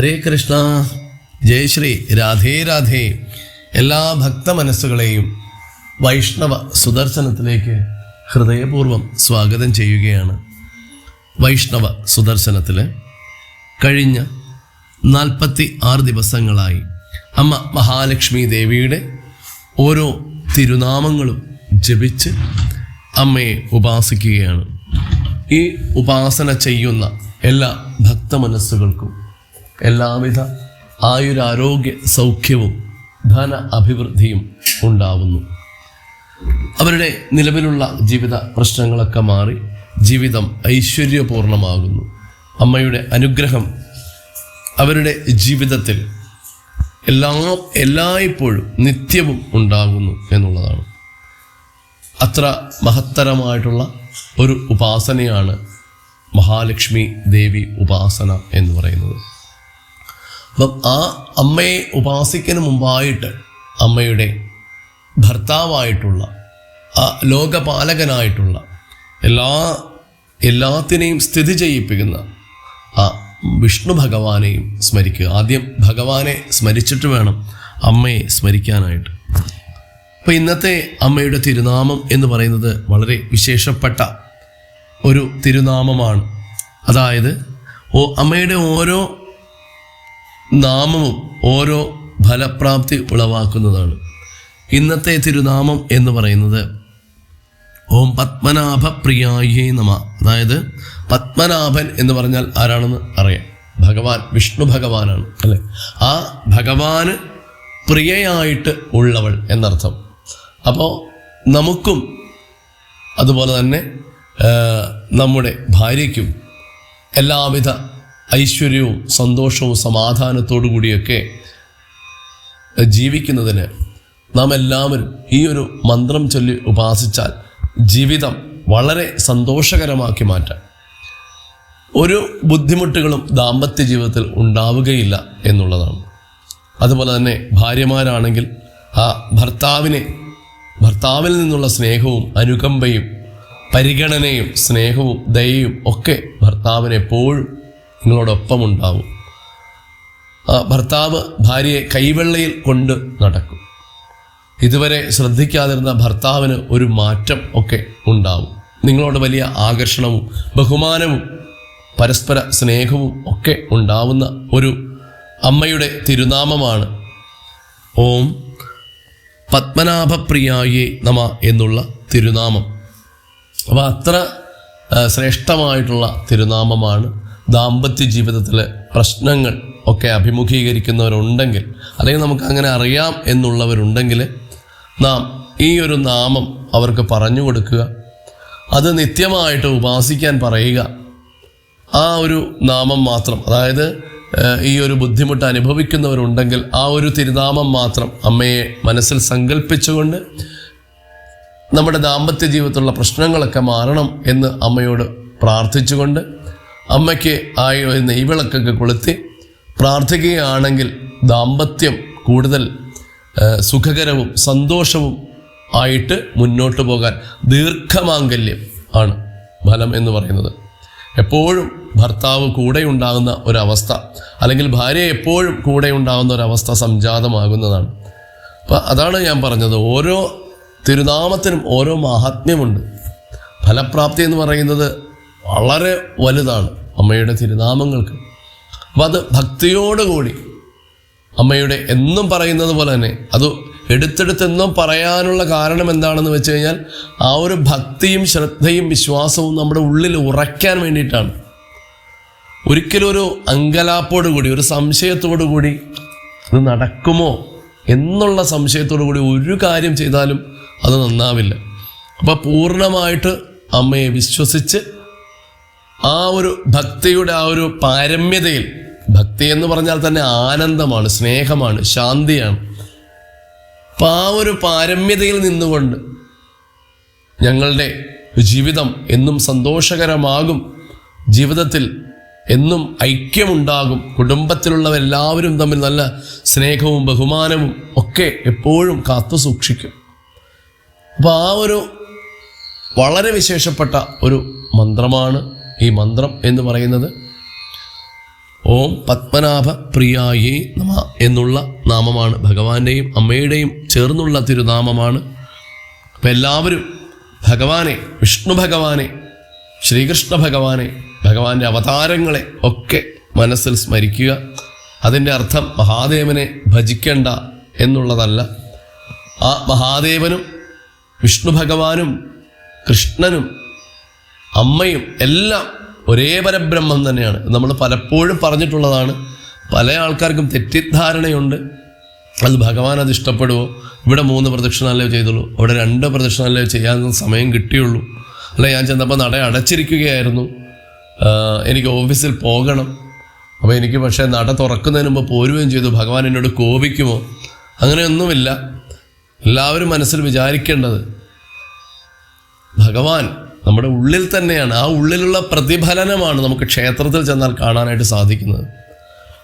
ഹരേ കൃഷ്ണ. ജയശ്രീ രാധേ രാധേ. എല്ലാ ഭക്ത മനസ്സുകളെയും വൈഷ്ണവ സുദർശനത്തിലേക്ക് ഹൃദയപൂർവം സ്വാഗതം ചെയ്യുകയാണ്. വൈഷ്ണവ സുദർശനത്തിൽ കഴിഞ്ഞ നാൽപ്പത്തി ആറ് ദിവസങ്ങളായി അമ്മ മഹാലക്ഷ്മി ദേവിയുടെ ഓരോ തിരുനാമങ്ങളും ജപിച്ച് അമ്മയെ ഉപാസിക്കുകയാണ്. ഈ ഉപാസന ചെയ്യുന്ന എല്ലാ ഭക്തമനസ്സുകൾക്കും എല്ലാവിധ ആയുരാരോഗ്യ സൗഖ്യവും ധന അഭിവൃദ്ധിയും ഉണ്ടാവുന്നു. അവരുടെ നിലവിലുള്ള ജീവിത പ്രശ്നങ്ങളൊക്കെ മാറി ജീവിതം ഐശ്വര്യപൂർണമാകുന്നു. അമ്മയുടെ അനുഗ്രഹം അവരുടെ ജീവിതത്തിൽ എല്ലാ എല്ലായ്പ്പോഴും നിത്യവും ഉണ്ടാകുന്നു എന്നുള്ളതാണ്. അത്ര മഹത്തരമായിട്ടുള്ള ഒരു ഉപാസനയാണ് മഹാലക്ഷ്മി ദേവി ഉപാസന എന്ന് പറയുന്നത്. അപ്പം ആ അമ്മയെ ഉപാസിക്കുന്നതിന് മുമ്പായിട്ട് അമ്മയുടെ ഭർത്താവായിട്ടുള്ള ആ ലോകപാലകനായിട്ടുള്ള എല്ലാ എല്ലാത്തിനെയും സ്ഥിതി ചെയ്യിപ്പിക്കുന്ന ആ വിഷ്ണു ഭഗവാനെയും സ്മരിക്കുക. ആദ്യം ഭഗവാനെ സ്മരിച്ചിട്ട് വേണം അമ്മയെ സ്മരിക്കാനായിട്ട്. അപ്പോൾ ഇന്നത്തെ അമ്മയുടെ തിരുനാമം എന്ന് പറയുന്നത് വളരെ വിശേഷപ്പെട്ട ഒരു തിരുനാമമാണ്. അതായത് ഓ അമ്മയുടെ ഓരോ നാമവും ഓരോ ഫലപ്രാപ്തി ഉളവാക്കുന്നതാണ്. ഇന്നത്തെ തിരുനാമം എന്ന് പറയുന്നത് ഓം പത്മനാഭ പ്രിയായേ നമ. അതായത് പത്മനാഭൻ എന്ന് പറഞ്ഞാൽ ആരാണെന്ന് അറിയാം. ഭഗവാൻ വിഷ്ണു ഭഗവാനാണ് അല്ലെ? ആ ഭഗവാന് പ്രിയയായിട്ട് ഉള്ളവൾ എന്നർത്ഥം. അപ്പോൾ നമുക്കും അതുപോലെ തന്നെ നമ്മുടെ ഭാര്യയ്ക്കും എല്ലാവിധ ഐശ്വര്യവും സന്തോഷവും സമാധാനത്തോടു കൂടിയൊക്കെ ജീവിക്കുന്നതിന് നാം എല്ലാവരും ഈ ഒരു മന്ത്രം ചൊല്ലി ഉപാസിച്ചാൽ ജീവിതം വളരെ സന്തോഷകരമാക്കി മാറ്റാം. ഒരു ബുദ്ധിമുട്ടുകളും ദാമ്പത്യ ജീവിതത്തിൽ ഉണ്ടാവുകയില്ല എന്നുള്ളതാണ്. അതുപോലെ തന്നെ ഭാര്യമാരാണെങ്കിൽ ആ ഭർത്താവിനെ ഭർത്താവിൽ നിന്നുള്ള സ്നേഹവും അനുകമ്പയും പരിഗണനയും സ്നേഹവും ദയയും ഒക്കെ ഭർത്താവിന് എപ്പോഴും നിങ്ങളോടൊപ്പം ഉണ്ടാവും ഭർത്താവ് ഭാര്യയെ കൈവെള്ളയിൽ കൊണ്ട് നടക്കും. ഇതുവരെ ശ്രദ്ധിക്കാതിരുന്ന ഭർത്താവിന് ഒരു മാറ്റം ഒക്കെ ഉണ്ടാവും. നിങ്ങളോട് വലിയ ആകർഷണവും ബഹുമാനവും പരസ്പര സ്നേഹവും ഒക്കെ ഉണ്ടാവുന്ന ഒരു അമ്മയുടെ തിരുനാമമാണ് ഓം പത്മനാഭപ്രിയായേ നമ എന്നുള്ള തിരുനാമം. അപ്പോൾ അത്ര ശ്രേഷ്ഠമായിട്ടുള്ള തിരുനാമമാണ് ദാമ്പത്യ ജീവിതത്തിലെ പ്രശ്നങ്ങൾ ഒക്കെ അഭിമുഖീകരിക്കുന്നവരുണ്ടെങ്കിൽ അല്ലെങ്കിൽ നമുക്ക് അങ്ങനെ അറിയാം എന്നുള്ളവരുണ്ടെങ്കിൽ നാം ഈ ഒരു നാമം അവർക്ക് പറഞ്ഞു കൊടുക്കുക. അത് നിത്യമായിട്ട് ഉപാസിക്കാൻ പറയുക. ആ ഒരു നാമം മാത്രം അതായത് ഈ ഒരു ബുദ്ധിമുട്ട് അനുഭവിക്കുന്നവരുണ്ടെങ്കിൽ ആ ഒരു തിരുനാമം മാത്രം അമ്മയെ മനസ്സിൽ സങ്കല്പിച്ചുകൊണ്ട് നമ്മുടെ ദാമ്പത്യ ജീവിതത്തിലുള്ള പ്രശ്നങ്ങളൊക്കെ മാറണം എന്ന് അമ്മയോട് പ്രാർത്ഥിച്ചുകൊണ്ട് അമ്മയ്ക്ക് ആയി നെയ്വിളക്കൊക്കെ കൊളുത്തി പ്രാർത്ഥിക്കുകയാണെങ്കിൽ ദാമ്പത്യം കൂടുതൽ സുഖകരവും സന്തോഷവും ആയിട്ട് മുന്നോട്ട് പോകാൻ ദീർഘമാംഗല്യം ആണ് ഫലം എന്ന് പറയുന്നത്. എപ്പോഴും ഭർത്താവ് കൂടെ ഉണ്ടാകുന്ന ഒരവസ്ഥ അല്ലെങ്കിൽ ഭാര്യ എപ്പോഴും കൂടെ ഉണ്ടാകുന്ന ഒരവസ്ഥ സംജാതമാകുന്നതാണ്. അപ്പം അതാണ് ഞാൻ പറഞ്ഞത്. ഓരോ തിരുനാമത്തിനും ഓരോ മാഹാത്മ്യമുണ്ട് ഫലപ്രാപ്തി എന്ന് പറയുന്നത് വളരെ വലുതാണ്. അമ്മയുടെ തിരുനാമങ്ങൾക്ക്. അപ്പം അത് ഭക്തിയോടുകൂടി അമ്മയുടെ എന്നും പറയുന്നത് പോലെ തന്നെ അത് എടുത്തെടുത്തെന്നും പറയാനുള്ള കാരണം എന്താണെന്ന് വെച്ച് കഴിഞ്ഞാൽ ആ ഒരു ഭക്തിയും ശ്രദ്ധയും വിശ്വാസവും നമ്മുടെ ഉള്ളിൽ ഉറയ്ക്കാൻ വേണ്ടിയിട്ടാണ്. ഒരിക്കലും ഒരു അങ്കലാപ്പോടു കൂടി ഒരു സംശയത്തോടു കൂടി ഇത് നടക്കുമോ എന്നുള്ള സംശയത്തോടു കൂടി ഒരു കാര്യം ചെയ്താലും അത് നന്നാവില്ല. അപ്പോൾ പൂർണമായിട്ട് അമ്മയെ വിശ്വസിച്ച് ആ ഒരു ഭക്തിയുടെ ആ ഒരു പാരമ്യതയിൽ ഭക്തി എന്ന് പറഞ്ഞാൽ തന്നെ ആനന്ദമാണ് സ്നേഹമാണ് ശാന്തിയാണ്. അപ്പം ആ ഒരു പാരമ്യതയിൽ നിന്നുകൊണ്ട് ഞങ്ങളുടെ ജീവിതം എന്നും സന്തോഷകരമാകും ജീവിതത്തിൽ എന്നും ഐക്യമുണ്ടാകും കുടുംബത്തിലുള്ളവരെല്ലാവരും തമ്മിൽ നല്ല സ്നേഹവും ബഹുമാനവും ഒക്കെ എപ്പോഴും കാത്തു സൂക്ഷിക്കും. അപ്പോൾ ആ ഒരു വളരെ വിശേഷപ്പെട്ട ഒരു മന്ത്രമാണ് ഈ മന്ത്രം എന്ന് പറയുന്നത് ഓം പത്മനാഭ പ്രിയായേ നമ എന്നുള്ള നാമമാണ്. ഭഗവാന്റെയും അമ്മയുടെയും ചേർന്നുള്ള തിരുനാമമാണ്. അപ്പം എല്ലാവരും ഭഗവാനെ വിഷ്ണു ഭഗവാനെ ശ്രീകൃഷ്ണ ഭഗവാനെ ഭഗവാന്റെ അവതാരങ്ങളെ ഒക്കെ മനസ്സിൽ സ്മരിക്കുക. അതിന്റെ അർത്ഥം മഹാദേവനെ ഭജിക്കേണ്ട എന്നുള്ളതല്ല. ആ മഹാദേവനും വിഷ്ണു ഭഗവാനും കൃഷ്ണനും അമ്മയും എല്ലാം ഒരേ പരബ്രഹ്മം തന്നെയാണ്. നമ്മൾ പലപ്പോഴും പറഞ്ഞിട്ടുള്ളതാണ് പല ആൾക്കാർക്കും തെറ്റിദ്ധാരണയുണ്ട്. അത് ഭഗവാൻ അത് ഇഷ്ടപ്പെടുമോ ഇവിടെ മൂന്ന് പ്രദക്ഷിണമല്ലേ ചെയ്തുള്ളൂ. അവിടെ രണ്ട് പ്രദക്ഷിണമല്ലേ ചെയ്യാൻ സമയം കിട്ടിയുള്ളൂ. അല്ല ഞാൻ ചെന്നപ്പോൾ നട അടച്ചിരിക്കുകയായിരുന്നു. എനിക്ക് ഓഫീസിൽ പോകണം. അപ്പോൾ എനിക്ക് പക്ഷേ നട തുറക്കുന്നതിന് മുമ്പ് പോരുകയും ചെയ്തു. ഭഗവാൻ എന്നോട് കോപിക്കുമോ? അങ്ങനെയൊന്നുമില്ല. എല്ലാവരും മനസ്സിൽ വിചാരിക്കേണ്ടത് ഭഗവാൻ നമ്മുടെ ഉള്ളിൽ തന്നെയാണ്. ആ ഉള്ളിലുള്ള പ്രതിഫലനമാണ് നമുക്ക് ക്ഷേത്രത്തിൽ ചെന്നാൽ കാണാനായിട്ട് സാധിക്കുന്നത്.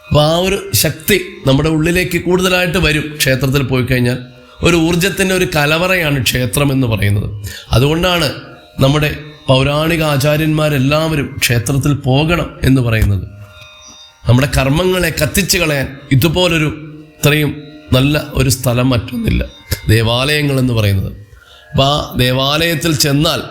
അപ്പോൾ ആ ഒരു ശക്തി നമ്മുടെ ഉള്ളിലേക്ക് കൂടുതലായിട്ട് വരും ക്ഷേത്രത്തിൽ പോയി കഴിഞ്ഞാൽ. ഒരു ഊർജത്തിന്റെ ഒരു കലവറയാണ് ക്ഷേത്രം എന്ന് പറയുന്നത്. അതുകൊണ്ടാണ് നമ്മുടെ പൗരാണിക ആചാര്യന്മാരെല്ലാവരും ക്ഷേത്രത്തിൽ പോകണം എന്ന് പറയുന്നത്. നമ്മുടെ കർമ്മങ്ങളെ കത്തിച്ചു കളയാൻ ഇതുപോലൊരു ഇത്രയും നല്ല ഒരു സ്ഥലം മറ്റൊന്നില്ല. ദേവാലയങ്ങൾ എന്ന് പറയുന്നത്. അപ്പോൾ ആ ദേവാലയത്തിൽ ചെന്നാൽ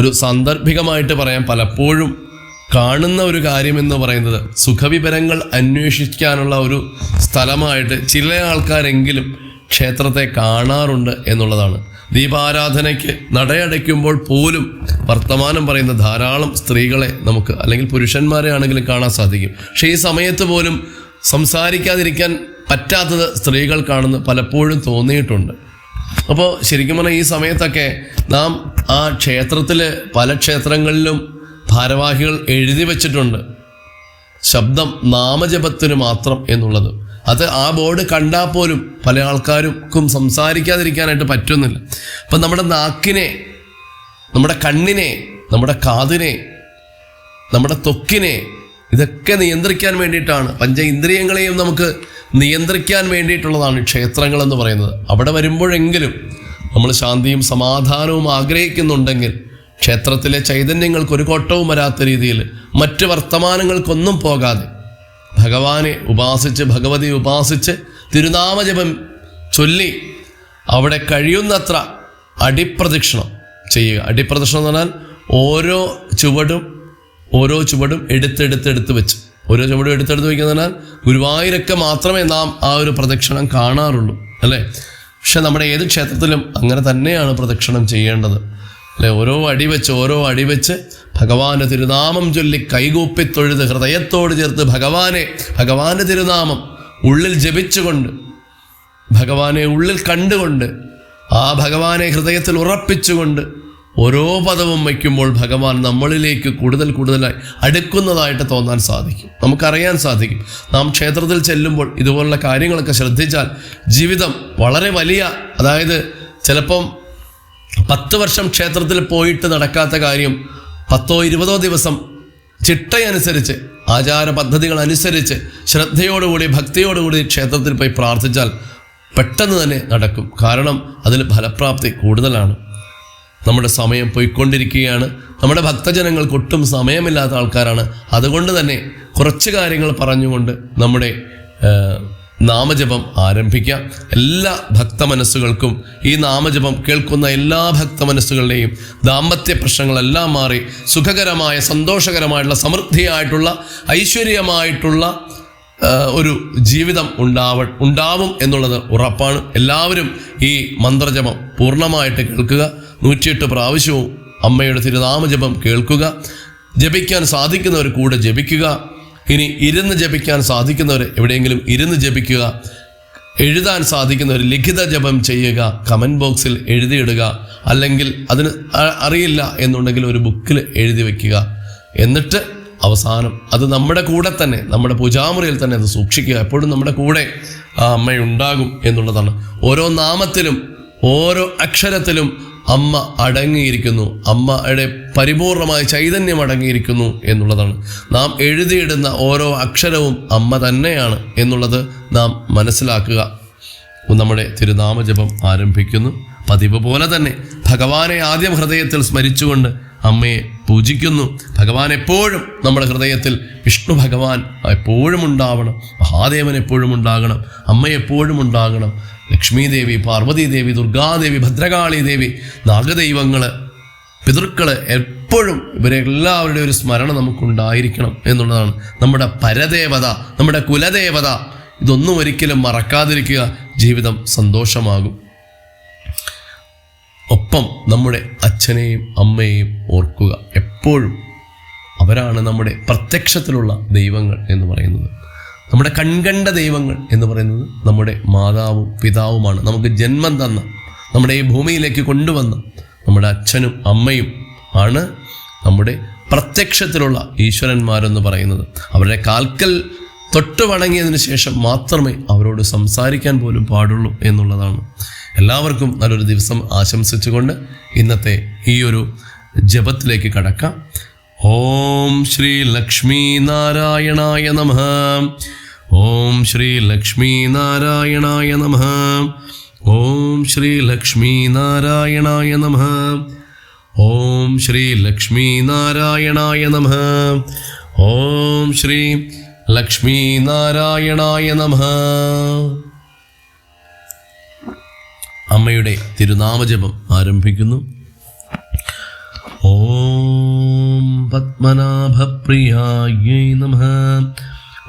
ഒരു സാന്ദർഭികമായിട്ട് പറയാം പലപ്പോഴും കാണുന്ന ഒരു കാര്യമെന്ന് പറയുന്നത് സുഖവിവരങ്ങൾ അന്വേഷിക്കാനുള്ള ഒരു സ്ഥലമായിട്ട് ചില ആൾക്കാരെങ്കിലും ക്ഷേത്രത്തെ കാണാറുണ്ട് എന്നുള്ളതാണ്. ദീപാരാധനയ്ക്ക് നടയടയ്ക്കുമ്പോൾ പോലും വർത്തമാനം പറയുന്ന ധാരാളം സ്ത്രീകളെ നമുക്ക് അല്ലെങ്കിൽ പുരുഷന്മാരെ ആണെങ്കിലും കാണാൻ സാധിക്കും. പക്ഷേ ഈ സമയത്ത് പോലും സംസാരിക്കാതിരിക്കാൻ പറ്റാത്തത് സ്ത്രീകൾക്കാണെന്ന് പലപ്പോഴും തോന്നിയിട്ടുണ്ട്. അപ്പോൾ ശരിക്കും പറഞ്ഞാൽ ഈ സമയത്തൊക്കെ നാം ആ ക്ഷേത്രത്തിൽ പല ക്ഷേത്രങ്ങളിലും ഭാരവാഹികൾ എഴുതി വച്ചിട്ടുണ്ട്. ശബ്ദം നാമജപത്തിന് മാത്രം എന്നുള്ളത്. അത് ആ ബോർഡ് കണ്ടാൽ പോലും പല ആൾക്കാർക്കും സംസാരിക്കാതിരിക്കാനായിട്ട് പറ്റുന്നില്ല. അപ്പം നമ്മുടെ നാക്കിനെ നമ്മുടെ കണ്ണിനെ നമ്മുടെ കാതിനെ നമ്മുടെ ത്വക്കിനെ ഇതൊക്കെ നിയന്ത്രിക്കാൻ വേണ്ടിയിട്ടാണ്. പഞ്ച ഇന്ദ്രിയങ്ങളെയും നമുക്ക് നിയന്ത്രിക്കാൻ വേണ്ടിയിട്ടുള്ളതാണ് ക്ഷേത്രങ്ങൾ എന്ന് പറയുന്നത്. അവിടെ വരുമ്പോഴെങ്കിലും നമ്മൾ ശാന്തിയും സമാധാനവും ആഗ്രഹിക്കുന്നുണ്ടെങ്കിൽ ക്ഷേത്രത്തിലെ ചൈതന്യങ്ങൾക്ക് ഒരു കോട്ടവും വരാത്ത രീതിയിൽ മറ്റ് വർത്തമാനങ്ങൾക്കൊന്നും പോകാതെ ഭഗവാനെ ഉപാസിച്ച് ഭഗവതി ഉപാസിച്ച് തിരുനാമജപം ചൊല്ലി അവിടെ കഴിയുന്നത്ര അടിപ്രദക്ഷിണം ചെയ്യുക. അടിപ്രദക്ഷിണം എന്ന് പറഞ്ഞാൽ ഓരോ ചുവടും ഓരോ ചുവടും എടുത്തെടുത്തെടുത്ത് വെച്ച്. ഓരോ ചുവടും എടുത്തെടുത്ത് വെക്കുന്നതിനാൽ ഗുരുവായൂരൊക്കെ മാത്രമേ നാം ആ ഒരു പ്രദക്ഷിണം കാണാറുള്ളൂ അല്ലേ? പക്ഷെ നമ്മുടെ ഏത് ക്ഷേത്രത്തിലും അങ്ങനെ തന്നെയാണ് പ്രദക്ഷിണം ചെയ്യേണ്ടത് അല്ലെ? ഓരോ അടി വെച്ച് ഓരോ അടി വെച്ച് ഭഗവാന്റെ തിരുനാമം ചൊല്ലി കൈകൂപ്പി തൊഴുത് ഹൃദയത്തോട് ചേർത്ത് ഭഗവാനെ ഭഗവാന്റെ തിരുനാമം ഉള്ളിൽ ജപിച്ചുകൊണ്ട് ഭഗവാനെ ഉള്ളിൽ കണ്ടുകൊണ്ട് ആ ഭഗവാനെ ഹൃദയത്തിൽ ഉറപ്പിച്ചുകൊണ്ട് ഓരോ പദവും വയ്ക്കുമ്പോൾ ഭഗവാൻ നമ്മളിലേക്ക് കൂടുതൽ കൂടുതലായി അടുക്കുന്നതായിട്ട് തോന്നാൻ സാധിക്കും. നമുക്കറിയാൻ സാധിക്കും. നാം ക്ഷേത്രത്തിൽ ചെല്ലുമ്പോൾ ഇതുപോലുള്ള കാര്യങ്ങളൊക്കെ ശ്രദ്ധിച്ചാൽ ജീവിതം വളരെ വലിയ അതായത് ചിലപ്പം പത്ത് വർഷം ക്ഷേത്രത്തിൽ പോയിട്ട് നടക്കാത്ത കാര്യം പത്തോ ഇരുപതോ ദിവസം ചിട്ടയനുസരിച്ച് ആചാര പദ്ധതികൾ അനുസരിച്ച് ശ്രദ്ധയോടുകൂടി ഭക്തിയോടുകൂടി ക്ഷേത്രത്തിൽ പോയി പ്രാർത്ഥിച്ചാൽ പെട്ടെന്ന് തന്നെ നടക്കും. കാരണം അതിൽ ഫലപ്രാപ്തി കൂടുതലാണ്. നമ്മുടെ സമയം പോയിക്കൊണ്ടിരിക്കുകയാണ്. നമ്മുടെ ഭക്തജനങ്ങൾക്ക് ഒട്ടും സമയമില്ലാത്ത ആൾക്കാരാണ്. അതുകൊണ്ട് തന്നെ കുറച്ച് കാര്യങ്ങൾ പറഞ്ഞുകൊണ്ട് നമ്മുടെ നാമജപം ആരംഭിക്കാം. എല്ലാ ഭക്ത മനസ്സുകൾക്കും ഈ നാമജപം കേൾക്കുന്ന എല്ലാ ഭക്ത മനസ്സുകളുടെയും ദാമ്പത്യ പ്രശ്നങ്ങളെല്ലാം മാറി സുഖകരമായ സന്തോഷകരമായിട്ടുള്ള സമൃദ്ധിയായിട്ടുള്ള ഐശ്വര്യമായിട്ടുള്ള ഒരു ജീവിതം ഉണ്ടാവ ഉണ്ടാവും എന്നുള്ളത് ഉറപ്പാണ്. എല്ലാവരും ഈ മന്ത്രജപം പൂർണമായിട്ട് കേൾക്കുക. നൂറ്റിയെട്ട് പ്രാവശ്യവും അമ്മയുടെ തിരുനാമജപം കേൾക്കുക. ജപിക്കാൻ സാധിക്കുന്നവർ കൂടെ ജപിക്കുക. ഇനി ഇരുന്ന് ജപിക്കാൻ സാധിക്കുന്നവർ എവിടെയെങ്കിലും ഇരുന്ന് ജപിക്കുക. എഴുതാൻ സാധിക്കുന്നവർ ലിഖിത ജപം ചെയ്യുക. കമന്റ് ബോക്സിൽ എഴുതിയിടുക. അല്ലെങ്കിൽ അതിന് അറിയില്ല എന്നുണ്ടെങ്കിൽ ഒരു ബുക്കിൽ എഴുതി വയ്ക്കുക എന്നിട്ട് അവസാനം അത് നമ്മുടെ കൂടെ തന്നെ നമ്മുടെ പൂജാമുറിയിൽ തന്നെ അത് സൂക്ഷിക്കുക. എപ്പോഴും നമ്മുടെ കൂടെ ആ അമ്മയുണ്ടാകും എന്നുള്ളതാണ്. ഓരോ നാമത്തിലും ഓരോ അക്ഷരത്തിലും അമ്മ അടങ്ങിയിരിക്കുന്നു. അമ്മയുടെ പരിപൂർണമായ ചൈതന്യം അടങ്ങിയിരിക്കുന്നു എന്നുള്ളതാണ്. നാം എഴുതിയിടുന്ന ഓരോ അക്ഷരവും അമ്മ തന്നെയാണ് എന്നുള്ളത് നാം മനസ്സിലാക്കുക. നമ്മുടെ തിരുനാമജപം ആരംഭിക്കുന്നു. പതിവ് പോലെ തന്നെ ഭഗവാനെ ആദ്യം ഹൃദയത്തിൽ സ്മരിച്ചുകൊണ്ട് അമ്മയെ പൂജിക്കുന്നു. ഭഗവാൻ എപ്പോഴും നമ്മുടെ ഹൃദയത്തിൽ വിഷ്ണു ഭഗവാൻ എപ്പോഴും ഉണ്ടാവണം. മഹാദേവൻ എപ്പോഴും ഉണ്ടാകണം. അമ്മ എപ്പോഴും ഉണ്ടാകണം. ലക്ഷ്മി ദേവി പാർവതി ദേവി ദുർഗാദേവി ഭദ്രകാളി ദേവി നാഗദൈവങ്ങൾ പിതൃക്കൾ എപ്പോഴും ഇവരെല്ലാവരുടെയും ഒരു സ്മരണ നമുക്കുണ്ടായിരിക്കണം എന്നുള്ളതാണ് നമ്മുടെ പരദേവത നമ്മുടെ കുലദേവത. ഇതൊന്നും ഒരിക്കലും മറക്കാതിരിക്കുക. ജീവിതം സന്തോഷമാകും. ഒപ്പം നമ്മുടെ അച്ഛനെയും അമ്മയെയും ഓർക്കുക. എപ്പോഴും അവരാണ് നമ്മുടെ പ്രത്യക്ഷത്തിലുള്ള ദൈവങ്ങൾ എന്ന് പറയുന്നത്. നമ്മുടെ കൺകണ്ട ദൈവങ്ങൾ എന്ന് പറയുന്നത് നമ്മുടെ മാതാവും പിതാവുമാണ്. നമുക്ക് ജന്മം തന്ന നമ്മുടെ ഈ ഭൂമിയിലേക്ക് കൊണ്ടുവന്ന നമ്മുടെ അച്ഛനും അമ്മയും ആണ് നമ്മുടെ പ്രത്യക്ഷത്തിലുള്ള ഈശ്വരന്മാരെന്ന് പറയുന്നത്. അവരുടെ കാൽക്കൽ തൊട്ട് വണങ്ങിയതിന് ശേഷം മാത്രമേ അവരോട് സംസാരിക്കാൻ പോലും പാടുള്ളൂ എന്നുള്ളതാണ്. എല്ലാവർക്കും നല്ലൊരു ദിവസം ആശംസിച്ചുകൊണ്ട് ഇന്നത്തെ ഈ ഒരു ജപത്തിലേക്ക് കടക്കാം. ഓം ശ്രീ ലക്ഷ്മി നാരായണായ നമ. ഓം ശ്രീ ലക്ഷ്മി നാരായണായ നമ. ഓം ശ്രീ ലക്ഷ്മി നാരായണായ നമ. ഓം ശ്രീ ലക്ഷ്മി നാരായണായ നമ. ഓം ശ്രീ ലക്ഷ്മി നാരായണായ നമ. അമ്മയുടെ തിരുനാമജപം ആരംഭിക്കുന്നു. ഓം പത്മനാഭപ്രിയായ നമ.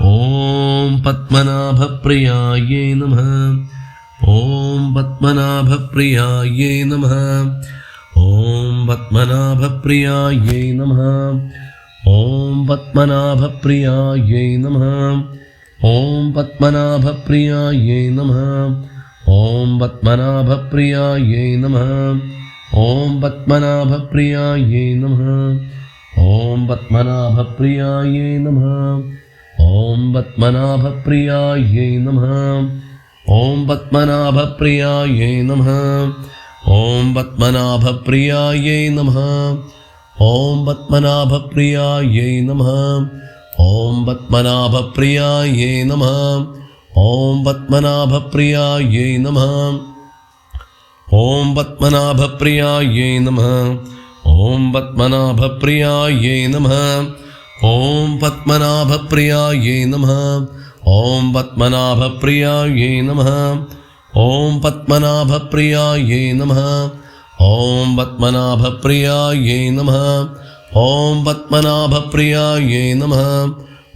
ഓം പത്മനാഭപ്രിയായ നമ. ഓം പത്മനാഭപ്രിയായ നമ. ഓം പത്മനാഭപ്രിയായ നമ. ഓം പത്മനാഭപ്രിയായ നമ. ഓം പത്മനാഭപ്രിയായ നമ. ॐ पद्मनाभप्रियायै नमः। ॐ पद्मनाभप्रियायै नमः। ॐ पद्मनाभप्रियायै नमः। ॐ पद्मनाभप्रियायै नमः। ॐ पद्मनाभप्रियायै नमः। ॐ पद्मनाभप्रियायै नमः। ॐ पद्मनाभप्रियायै नमः। ॐ पद्मनाभप्रियायै नमः। ॐ पद्मनाभप्रियायै नमः। ॐ पद्मनाभप्रियायै नमः। ॐ पद्मनाभप्रियायै नमः। ॐ पद्मनाभप्रियायै नमः। ॐ पद्मनाभप्रियायै नमः। ॐ पद्मनाभप्रियायै नमः। ॐ पद्मनाभप्रियायै नमः। ॐ पद्मनाभप्रियायै नमः।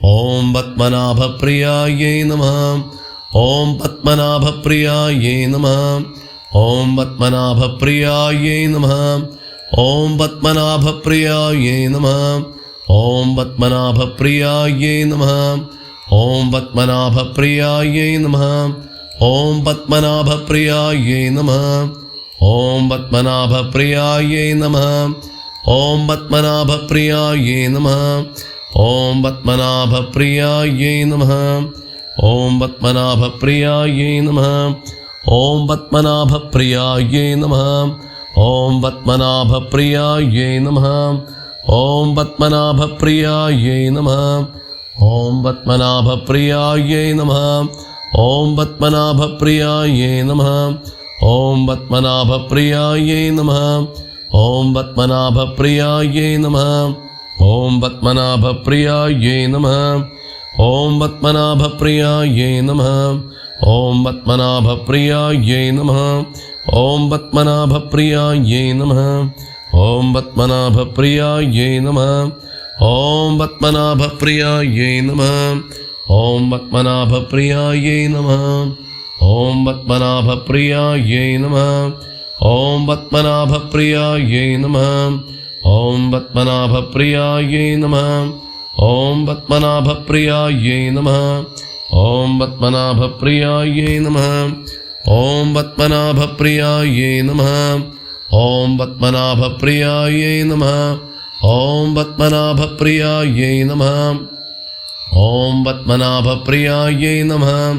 ॐ पद्मनाभप्रियायै नमः। ॐ पद्मनाभप्रियायै नमः। ॐ पद्मनाभप्रियायै नमः। ॐ पद्मनाभप्रियायै नमः। ॐ पद्मनाभप्रियायै नमः। ॐ पद्मनाभप्रियायै नमः। ॐ पद्मनाभप्रियायै नमः। ॐ पद्मनाभप्रियायै नमः। ॐ पद्मनाभप्रियायै नमः। ॐ पद्मनाभप्रियायै नमः। ॐ पद्मनाभप्रियायै नमः। ॐ पद्मनाभप्रियायै नमः। ॐ पद्मनाभप्रियायै नमः। ॐ पद्मनाभप्रियायै नमः। ॐ पद्मनाभप्रियायै नमः। ॐ पद्मनाभप्रियायै नमः। ॐ पद्मनाभप्रियायै नमः। ॐ पद्मनाभप्रियायै नमः। ॐ पद्मनाभप्रियायै नमः। ॐ पद्मनाभप्रियायै नमः। ॐ पद्मनाभप्रियायै नमः। ॐ पद्मनाभप्रियायै नमः। ॐ पद्मनाभप्रियायै नमः। ॐ पद्मनाभप्रियायै नमः। ॐ पद्मनाभप्रियायै नमः। ॐ पद्मनाभप्रियायै नमः। ॐ पद्मनाभप्रियायै नमः। ॐ पद्मनाभप्रियायै नमः। ॐ पद्मनाभप्रियायै नमः। ॐ पद्मनाभप्रियायै नमः। ॐ पद्मनाभप्रियायै नमः। ॐ पद्मनाभप्रियायै नमः। ॐ पद्मनाभप्रियायै नमः। ॐ पद्मनाभप्रियायै नमः।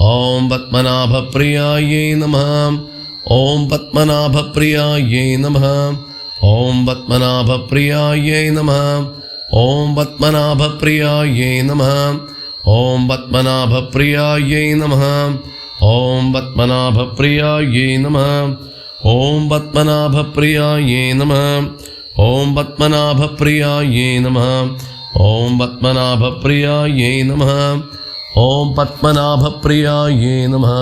ॐ पद्मनाभप्रियायै नमः। ॐ पद्मनाभप्रियायै नमः। ॐ पद्मनाभप्रियायै नमः। ॐ पद्मनाभप्रियायै नमः। ॐ पद्मनाभप्रियायै नमः। ॐ पद्मनाभप्रियायै नमः। ॐ पद्मनाभप्रियायै नमः। ॐ पद्मनाभप्रियायै नमः। ॐ पद्मनाभप्रियायै नमः। ॐ पद्मनाभप्रियायै नमः।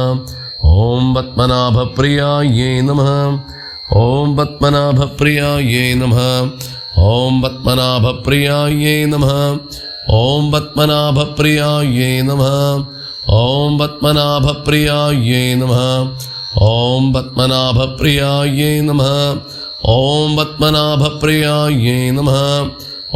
ॐ पद्मनाभप्रियायै नमः। ॐ पद्मनाभप्रियायै नमः। ॐ पद्मनाभप्रियायै नमः। ॐ पद्मनाभप्रियायै नमः। ॐ पद्मनाभप्रियायै नमः। ॐ पद्मनाभप्रियायै नमः। ॐ पद्मनाभप्रियायै नमः।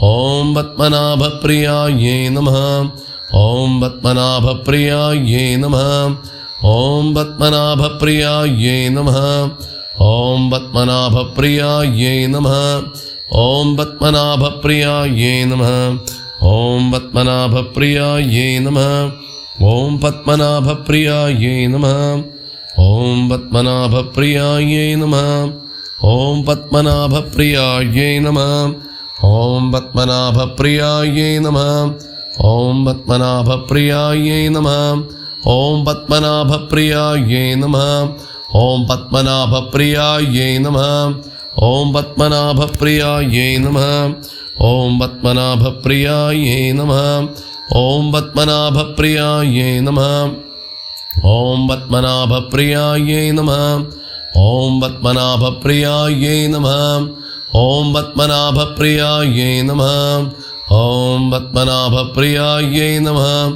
ॐ पद्मनाभप्रियायै नमः। ॐ पद्मनाभप्रियायै नमः। ॐ पद्मनाभप्रियायै नमः। ॐ पद्मनाभप्रियायै नमः। ॐ पद्मनाभप्रियायै नमः। ॐ पद्मनाभप्रियायै नमः। ॐ पद्मनाभप्रियायै नमः। ॐ पद्मनाभप्रियायै नमः। ॐ पद्मनाभप्रियायै नमः। ॐ पद्मनाभप्रियायै नमः। ॐ पद्मनाभप्रियायै नमः। ॐ पद्मनाभप्रियायै नमः। ॐ पद्मनाभप्रियायै नमः। ॐ पद्मनाभप्रियायै नमः। ॐ पद्मनाभप्रियायै नमः। ॐ पद्मनाभप्रियायै नमः। ॐ पद्मनाभप्रियायै नमः। ॐ पद्मनाभप्रियायै नमः। ॐ पद्मनाभप्रियायै नमः। ॐ पद्मनाभप्रियायै नमः।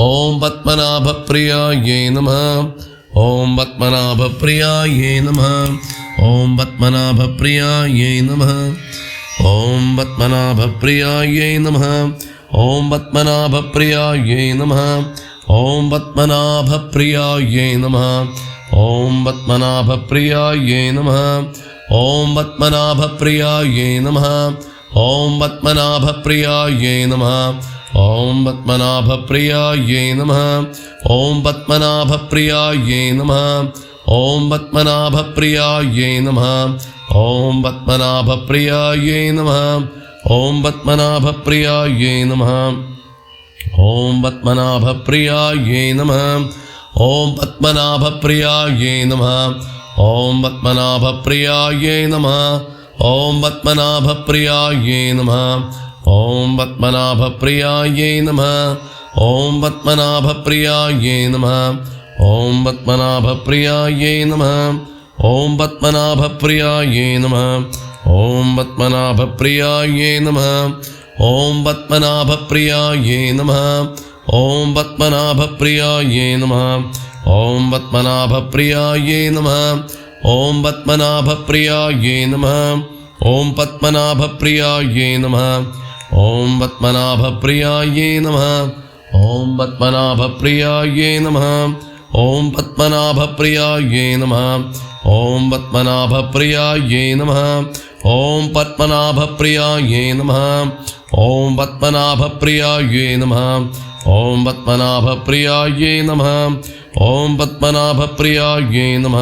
ॐ पद्मनाभप्रियायै नमः। ॐ पद्मनाभप्रियायै नमः। ॐ पद्मनाभप्रियायै नमः। ॐ पद्मनाभप्रियायै नमः। ॐ पद्मनाभप्रियायै नमः। ॐ पद्मनाभप्रियायै नमः। ॐ पद्मनाभप्रियायै नमः। ॐ पद्मनाभप्रियायै नमः। ॐ पद्मनाभप्रियायै नमः। ഓം പത്മനാഭപ്രിയായേ നമ ഓം പത്മനാഭപ്രിയായേ നമ ഓം പത്മനാഭപ്രിയായേ നമ ഓം പത്മനാഭപ്രിയായേ നമ ഓം പത്മനാഭപ്രിയായേ നമ ഓം പത്മനാഭപ്രിയായേ നമ ഓം പത്മനാഭപ്രിയായേ നമ ഓം പത്മനാഭപ്രിയായേ നമ ഓം പത്മനാഭപ്രിയായേ നമ ഓം പത്മനാഭപ്രിയായേ നമ ഓം പത്മനാഭപ്രിയായേ നമ ഓം പത്മനാഭപ്രിയായേ നമ ഓം പത്മനാഭപ്രിയായേ നമ ഓം പത്മനാഭപ്രിയായേ നമ ഓം പത്മനാഭപ്രിയായേ നമ ഓം പത്മനാഭപ്രിയായേ നമ ഓം പത്മനാഭപ്രിയായേ നമ ഓം പത്മനാഭപ്രിയായേ നമ ഓം പത്മനാഭപ്രിയായേ നമ ഓം പത്മനാഭപ്രിയായേ നമ ഓം പത്മനാഭപ്രിയായേ നമ ഓം പത്മനാഭപ്രിയായേ നമ ഓം പത്മനാഭപ്രിയായേ നമ ഓം പത്മനാഭപ്രിയായേ നമ ഓം പത്മനാഭപ്രിയായേ നമ ഓം പത്മനാഭപ്രിയായേ നമ ഓം പത്മനാഭപ്രിയായേ നമ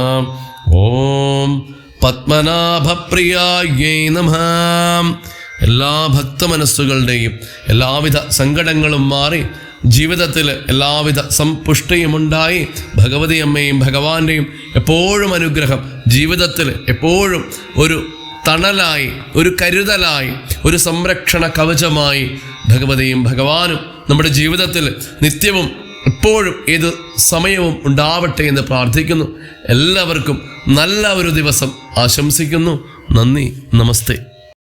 ഓം പത്മനാഭപ്രിയായേ നമ എല്ലാ ഭക്ത ഭക്തമനസ്സുകളുടെയും എല്ലാവിധ സങ്കടങ്ങളും മാറി ജീവിതത്തിൽ എല്ലാവിധ സമ്പുഷ്ടിയുമുണ്ടായി ഭഗവതി അമ്മയും ഭഗവാന്റെയും എപ്പോഴും അനുഗ്രഹം. ജീവിതത്തിൽ എപ്പോഴും ഒരു തണലായി ഒരു കരുതലായി ഒരു സംരക്ഷണ കവചമായി ഭഗവതിയും ഭഗവാനും നമ്മുടെ ജീവിതത്തിൽ നിത്യവും എപ്പോഴും ഏത് സമയവും ഉണ്ടാവട്ടെ എന്ന് പ്രാർത്ഥിക്കുന്നു. എല്ലാവർക്കും നല്ല ഒരു ദിവസം ആശംസിക്കുന്നു. നന്ദി നമസ്തേ.